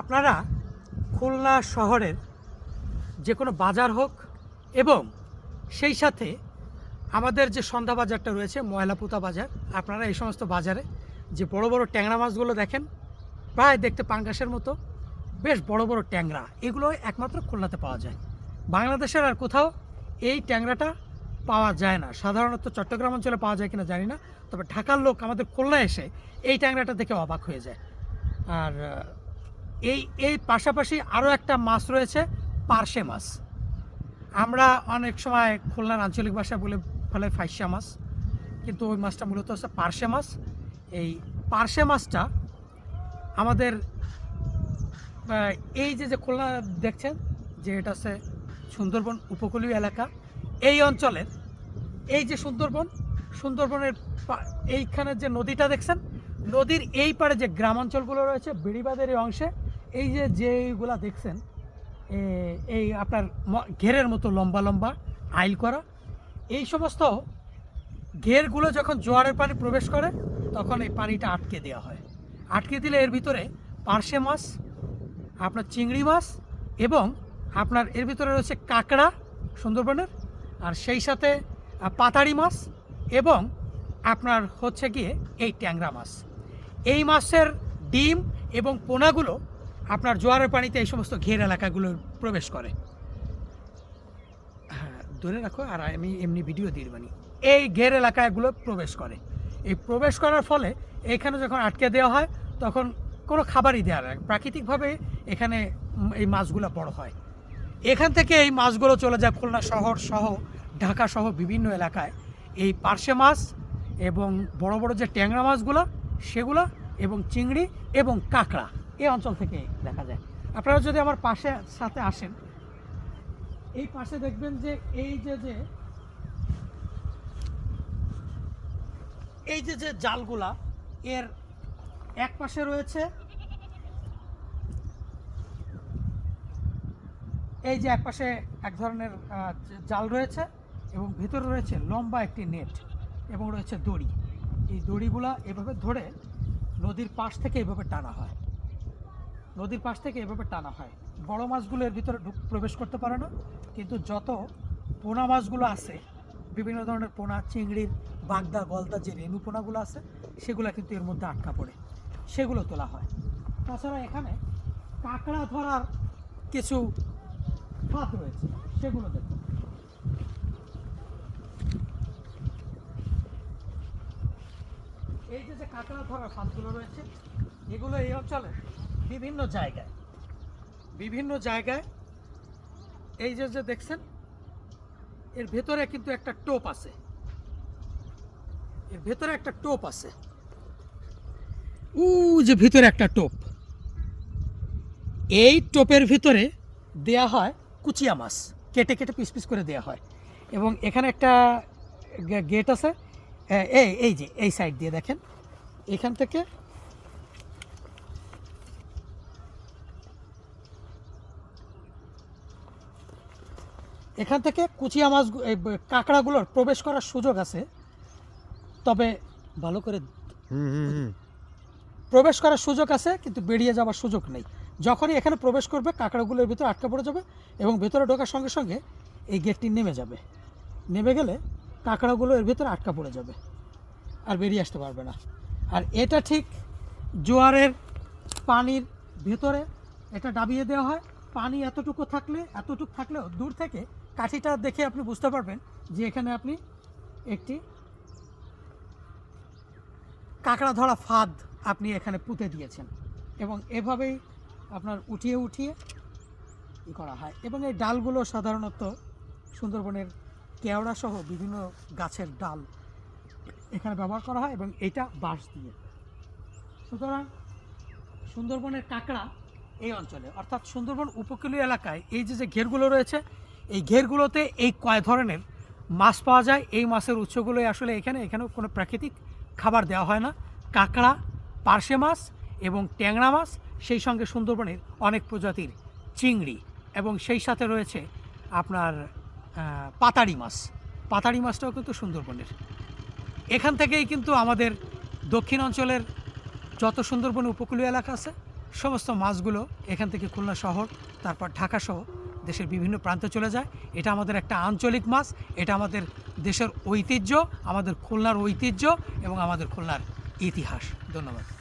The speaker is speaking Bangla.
আপনারা খুলনা শহরের যে কোনো বাজার হোক এবং সেই সাথে আমাদের যে সন্ধ্যা বাজারটা রয়েছে, ময়লাপুতা বাজার, আপনারা এই সমস্ত বাজারে যে বড় বড় ট্যাংরা মাছগুলো দেখেন, প্রায় দেখতে পাঙ্গাসের মতো, বেশ বড় বড় ট্যাংরা, এগুলো একমাত্র খুলনাতে পাওয়া যায়। বাংলাদেশের আর কোথাও এই ট্যাংরাটা পাওয়া যায় না। সাধারণত চট্টগ্রাম অঞ্চলে পাওয়া যায় কিনা জানি না, তবে ঢাকার লোক আমাদের খুলনা এসে এই ট্যাংরাটা দেখে অবাক হয়ে যায়। আর এই এই পাশাপাশি আরও একটা মাছ রয়েছে, পার্শে মাছ। আমরা অনেক সময় খুলনার আঞ্চলিক ভাষায় বলে ফেলে ফাইসা মাছ, কিন্তু ওই মাছটা মূলত হচ্ছে পার্শে মাছ। এই পার্শে মাছটা আমাদের এই যে যে খুলনা দেখছেন, যে এটা হচ্ছে সুন্দরবন উপকূলীয় এলাকা, এই অঞ্চলের, এই যে সুন্দরবন, সুন্দরবনের এইখানে যে নদীটা দেখছেন, নদীর এই পারে যে গ্রামাঞ্চলগুলো রয়েছে, বেড়িবাঁধের এই অংশে এই যে যেইগুলা দেখছেন এই আপনার ঘেরের মতো লম্বা লম্বা আইল করা, এই সমস্ত ঘেরগুলো যখন জোয়ারের পানি প্রবেশ করে, তখন এই পানিটা আটকে দেওয়া হয়। আটকে দিলে এর ভিতরে পার্শে মাছ, আপনার চিংড়ি মাছ এবং আপনার এর ভিতরে রয়েছে কাঁকড়া সুন্দরবনের, আর সেই সাথে পাতাড়ি মাছ এবং আপনার হচ্ছে গিয়ে এই ট্যাংরা মাছ। এই মাছের ডিম এবং পোনাগুলো আপনার জোয়ারের পানিতে এই সমস্ত ঘের এলাকাগুলো প্রবেশ করে। হ্যাঁ ধরে রাখো, আর আমি এমনি ভিডিও দিয়ে মানে এই ঘের এলাকাগুলো প্রবেশ করে। এই প্রবেশ করার ফলে এখানে যখন আটকে দেওয়া হয়, তখন কোনো খাবারই দেওয়া না। প্রাকৃতিকভাবে এখানে এই মাছগুলো বড় হয়। এখান থেকে এই মাছগুলো চলে যায় খুলনা শহর সহ ঢাকা সহ বিভিন্ন এলাকায়। এই পার্শে মাছ এবং বড় বড় যে ট্যাংরা মাছগুলো, সেগুলো এবং চিংড়ি এবং কাঁকড়া। এই অঞ্চল থেকে দেখা যায়। আপনারা যদি আমার পাশে, সাথে আসেন, এই পাশে দেখবেন যে এই যে যে, এই যে যে জালগুলা, এর এক পাশে রয়েছে, এই যে এক পাশে এক ধরনের জাল রয়েছে এবং ভিতরে রয়েছে লম্বা একটি নেট এবং রয়েছে দড়ি। এই দড়িগুলা এভাবে ধরে নদীর পাশ থেকে এভাবে টানা হয়। নদীর পাশ থেকে এভাবে টানা হয়। বড় মাছগুলো এর ভিতরে প্রবেশ করতে পারে না। কিন্তু যত পোনা মাছগুলো আছে, বিভিন্ন ধরনের পোনা, চিংড়ির, বাগদা, গলদা যে রেণু পোনাগুলো আছে, সেগুলো কিন্তু এর মধ্যে আটকা পড়ে। সেগুলো তোলা হয়। তাছাড়া এখানে কাঁকড়া ধরার কিছু ফাঁদ রয়েছে। সেগুলো দেখুন এই যে যে কাঁকড়া ধরার ফাঁদগুলো রয়েছে, এগুলো এই অঞ্চলে বিভিন্ন জায়গায়। বিভিন্ন জায়গায়? এই যে যে দেখছেন, এর ভেতরে কিন্তু একটা টোপ আছে। এর ভেতরে একটা টোপ আছে। উ যে ভিতরে একটা টোপ। এই টোপের ভিতরে দেয়া হয় কুচিয়া মাছ। কেটে কেটে পিস পিস করে দেয়া হয়। এবং এখানে একটা গেট আছে। এই এই যে, এই সাইড দিয়ে দেখেন। এখান থেকে এখান থেকে কুচিয়া মাছ কাঁকড়াগুলোর প্রবেশ করার সুযোগ আছে। তবে ভালো করে প্রবেশ করার সুযোগ আছে কিন্তু বেরিয়ে যাওয়ার সুযোগ নেই। যখনই এখানে প্রবেশ করবে কাঁকড়াগুলোর ভিতরে আটকা পড়ে যাবে এবং ভেতরে ঢোকার সঙ্গে সঙ্গে এই গেটটি নেমে যাবে। নেমে গেলে কাঁকড়াগুলো এর ভিতরে আটকা পড়ে যাবে আর বেরিয়ে আসতে পারবে না। আর এটা ঠিক জোয়ারের পানির ভেতরে এটা ডাবিয়ে দেওয়া হয়। পানি এতটুকু থাকলে এতটুকু থাকলেও দূর থেকে কাঠিটা দেখে আপনি বুঝতে পারবেন যে এখানে আপনি একটি কাঁকড়া ধরা ফাঁদ আপনি এখানে পুঁতে দিয়েছেন। এবং এভাবেই আপনার উঠিয়ে উঠিয়ে ই করা হয়। এবং এই ডালগুলো সাধারণত সুন্দরবনের কেওড়া সহ বিভিন্ন গাছের ডাল এখানে ব্যবহার করা হয় এবং এটা বাঁশ দিয়ে। সুতরাং সুন্দরবনের কাঁকড়া এই অঞ্চলে, অর্থাৎ সুন্দরবন উপকূলীয় এলাকায় এই যে যে ঘেরগুলো রয়েছে এই ঘেরগুলোতে এই কয় ধরনের মাছ পাওয়া যায়? এই মাছের উৎসগুলোই আসলে এখানে, এখানেও কোনো প্রাকৃতিক খাবার দেওয়া হয় না। কাঁকড়া, পার্শে মাছ এবং ট্যাংরা মাছ, সেই সঙ্গে সুন্দরবনের অনেক প্রজাতির চিংড়ি এবং সেই সাথে রয়েছে আপনার পাতাড়ি মাছ। পাতাড়ি মাছটাও কিন্তু সুন্দরবনের। এখান থেকেই কিন্তু আমাদের দক্ষিণ অঞ্চলের যত সুন্দরবন উপকূলীয় এলাকা আছে, সমস্ত মাছগুলো এখান থেকে খুলনা শহর, তারপর ঢাকা সহ দেশের বিভিন্ন প্রান্তে চলে যায়। এটা আমাদের একটা আঞ্চলিক মাছ, এটা আমাদের দেশের ঐতিহ্য, আমাদের খুলনার ঐতিহ্য এবং আমাদের খুলনার ইতিহাস। ধন্যবাদ।